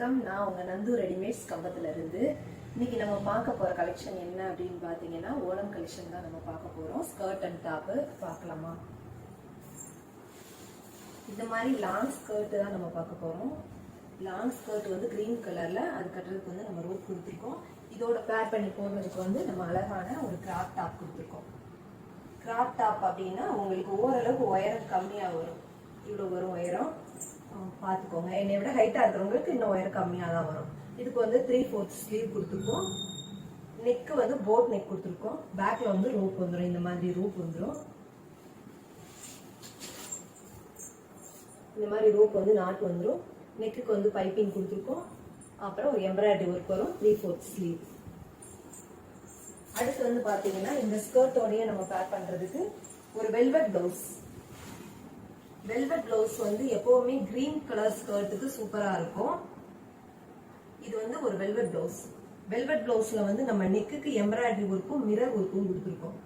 வணக்கம். நான் உங்கள் நந்து ரெடிமேட்ஸ் கம்பத்துலேருந்து இன்றைக்கி இன்னைக்கு நம்ம பார்க்க போகிற கலெக்ஷன் என்ன அப்படின்னு பார்த்தீங்கன்னா ஓணம் கலெக்ஷன் தான் நம்ம பார்க்க போகிறோம் ஸ்கர்ட் அண்ட் டாப்பு பார்க்கலாமா? இந்த மாதிரி லாங் ஸ்கர்ட்டு தான் நம்ம பார்க்க போகிறோம் லாங் ஸ்கர்ட் வந்து க்ரீன் கலரில் அது கட்டுறதுக்கு வந்து நம்ம ரோப் கொடுத்துருக்கோம். இதோட பேர் பண்ணி போடுறதுக்கு வந்து நம்ம அழகான ஒரு கிராப் டாப் கொடுத்துருக்கோம். கிராப் டாப் அப்படின்னா உங்களுக்கு ஓரளவுக்கு உயரம் கம்மியாக வரும். இவ்வளோ வரும் உயரம் பார்த்துக்கோங்க. என்னை விட ஹைட்டாக இருக்கிறவங்களுக்கு இன்னும் உயரம் கம்மியாக தான் வரும். இதுக்கு வந்து த்ரீ ஃபோர்த் ஸ்லீவ் கொடுத்துருக்கோம். நெக்கு வந்து போட் நெக் கொடுத்துருக்கோம். பேக்கில் வந்து ரூப் வந்துடும் இந்த மாதிரி ரூப் வந்துடும் இந்த மாதிரி ரூப் வந்து நாட் வந்துடும் நெக்குக்கு வந்து பைப்பிங் கொடுத்துருக்கோம். அப்புறம் ஒரு எம்ப்ராய்டரி ஒர்க் வரும். த்ரீ ஃபோர்த் ஸ்லீவ் அடுத்து வந்து பார்த்தீங்கன்னா இந்த ஸ்கர்ட்டோடையே நம்ம பேர் பண்ணுறதுக்கு ஒரு வெல்வெட் பிளவுஸ் வெல்வெட் பிளவுஸ் வந்து எப்பவுமே கிரீன் கலர் ஸ்கர்ட்டுக்கு சூப்பரா இருக்கும். இது வந்து ஒரு வெல்வெட் பிளவுஸ் வெல்வெட் பிளவுஸ்ல வந்து நம்ம நெக்குக்கு எம்ப்ராய்டரி ஒர்க்கும் மிரர் ஒர்க்கும் கொடுத்துருக்கோம்.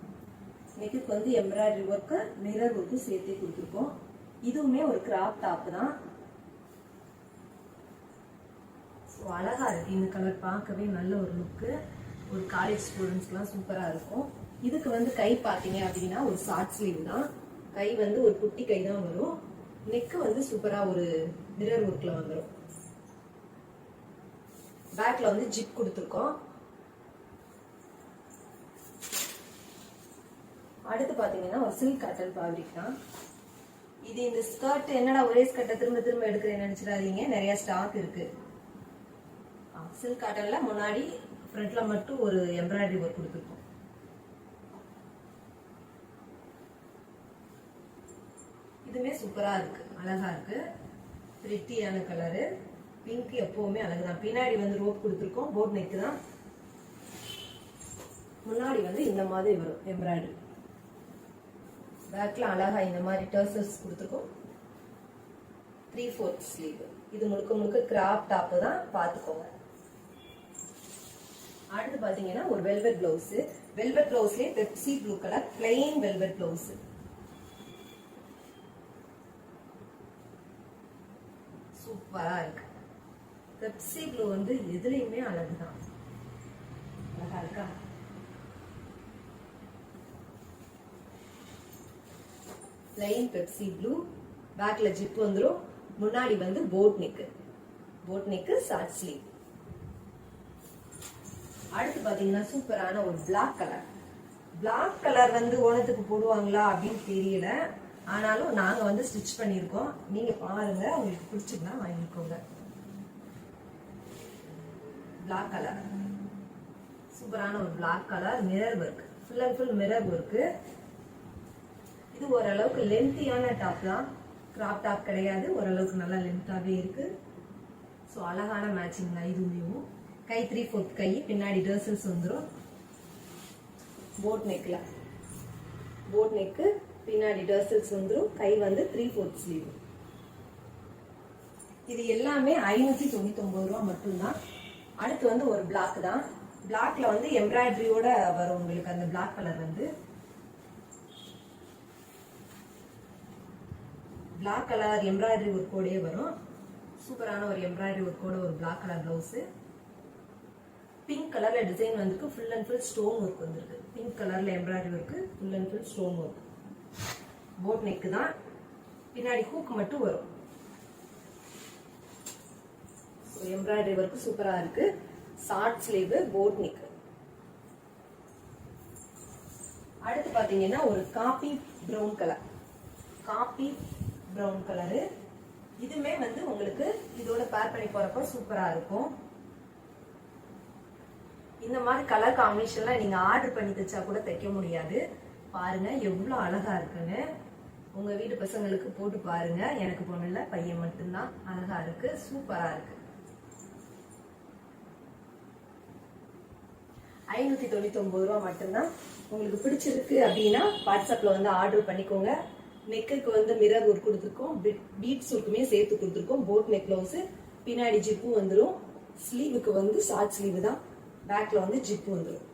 நெக்குக்கு வந்து எம்ப்ராய்டரி ஒர்க்கு மிரர் ஒர்க்கும் சேர்த்தே கொடுத்துருக்கோம். இதுவுமே ஒரு கிராப் டாப் தான். ஸோ அழகா இருக்கு. இந்த கலர் பார்க்கவே நல்ல ஒரு லுக்கு ஒரு காலேஜ் ஸ்டூடெண்ட்ஸ்க்குலாம் சூப்பராக இருக்கும். இதுக்கு வந்து கை பார்த்தீங்க அப்படின்னா ஒரு ஷார்ட் ஸ்லீவ் தான். கை வந்து ஒரு குட்டி கை தான் வரும். நெக்கு வந்து சூப்பரா ஒரு மிரர் ஒர்க்ல வந்துடும் பேக்ல வந்து ஜிப் கொடுத்துருக்கோம். அடுத்து பாத்தீங்கன்னா ஒரு சில்க் காட்டன் ஃபேப்ரிக் தான். இது இந்த ஸ்கர்ட் என்னடா ஒரே ஸ்கர்ட்டை திரும்ப திரும்ப எடுக்கிறேன்னு நினைச்சிடாதீங்க. நிறைய ஸ்டாக் இருக்கு. சில்க் காட்டனில் முன்னாடி ஃப்ரண்ட்ல மட்டும் ஒரு எம்ப்ராய்டரி ஒர்க் கொடுத்துருக்கோம். இதுவுமே சூப்பராக இருக்கு. அழகா இருக்கு. பிரிட்டியான கலரு பிங்க் எப்பவுமே அழகுதான். பின்னாடி வந்து ரோப் கொடுத்துருக்கோம். போர்ட் நெக் தான். முன்னாடி வந்து இந்த மாதிரி வரும். எம்ப்ராய்டரி பேக்ல அழகா இந்த மாதிரி டர்சல்ஸ் கொடுத்துருக்கோம். த்ரீ ஃபோர்த் ஸ்லீவ் இது முழுக்க முழுக்க கிராப் டாப் தான். பார்த்துக்கோங்க. அடுத்து பார்த்தீங்கன்னா ஒரு velvet blouse velvet ப்ளவுஸ்லேயே Pepsi blue colour plain velvet blouse சூப்பரா இருக்கு. பெப்சி ப்ளூ வந்து எதுலயுமே அழகுதான். அழகா இருக்கா? பிளைன் பெப்சி ப்ளூ பேக்ல ஜிப் வந்துடும் முன்னாடி வந்து boat neck boat neck short sleeve அடுத்து பாத்தீங்கன்னா சூப்பரான ஒரு பிளாக் கலர் பிளாக் கலர் வந்து ஓணத்துக்கு போடுவாங்களா அப்படின்னு தெரியல. ஆனாலும் நாங்கள் வந்து ஸ்டிச் பண்ணியிருக்கோம். நீங்கள் பாருங்க உங்களுக்கு பிடிச்சிருந்தா வாங்கிக்கோங்க. பிளாக் கலர் சூப்பரான ஒரு black colour mirror work full and full mirror work இது ஓரளவுக்கு லென்த்தியான டாப் தான். கிராப் டாப் கிடையாது. ஓரளவுக்கு நல்லா லென்த்தாகவே இருக்குது ஸோ அழகான மேட்சிங் தான் இதுவும் கை த்ரீ ஃபோர்த் கை பின்னாடி டர்சல்ஸ் வந்துடும் போட் நெக்கில் போட் நெக்கு பின்னாடி டர்சல்ஸ் வந்துடும் கை வந்து த்ரீ ஃபோர்த் ஸ்லீவ் இது எல்லாமே ஐநூற்றி தொண்ணூத்தொம்பது ரூபா மட்டும்தான். அடுத்து வந்து ஒரு பிளாக் தான். பிளாக்ல வந்து எம்ப்ராய்டரியோட வரும் உங்களுக்கு அந்த பிளாக் கலர் வந்து. பிளாக் கலர் எம்ப்ராய்டரி ஒர்க்கோடயே வரும். சூப்பரான ஒரு எம்ப்ராய்டரி ஒர்க்கோட ஒரு பிளாக் கலர் பிளவுஸ் பிங்க் கலர்ல டிசைன் வந்துருக்கு full and full stone work வந்திருக்கு. பிங்க் கலர்ல embroidery work full and full stone work boat neck தான் பின்னாடி ஹூக் மட்டும் வரும். எம்ப்ராய்டரி ஒர்க் சூப்பரா இருக்கு. ஷார்ட் ஸ்லீவ் போட் நெக் அடுத்து பாத்தீங்கன்னா ஒரு coffee brown colour coffee brown colour இதுமே வந்து உங்களுக்கு இதோட பேர் பண்ணி போறப்ப சூப்பரா இருக்கும். இந்த மாதிரி கலர் காம்பினேஷன்லாம் நீங்க ஆர்டர் பண்ணி தைச்சா கூட தைக்க முடியாது. பாருங்க எவ்வளவு அழகா இருக்குன்னு. உங்க வீட்டு பசங்களுக்கு போட்டு பாருங்க. எனக்கு பொண்ணு பையன் மட்டும்தான். அழகா இருக்கு. சூப்பரா இருக்கு. ஐநூத்தி தொண்ணூத்தி ஒன்பது ரூபா மட்டும்தான் உங்களுக்கு பிடிச்சிருக்கு அப்படின்னா வாட்ஸ்அப்ல வந்து ஆர்டர் பண்ணிக்கோங்க. நெக்குக்கு வந்து மிரர் ஒர்க் கொடுத்துருக்கோம். பீட்ஸ் ஒர்க்குமே சேர்த்து கொடுத்துருக்கோம். போட் நெக் பின்னாடி ஜிப்பு வந்துடும் ஸ்லீவுக்கு வந்து ஷார்ட் ஸ்லீவ் தான். பேக்ல வந்து ஜிப்பு வந்துடும்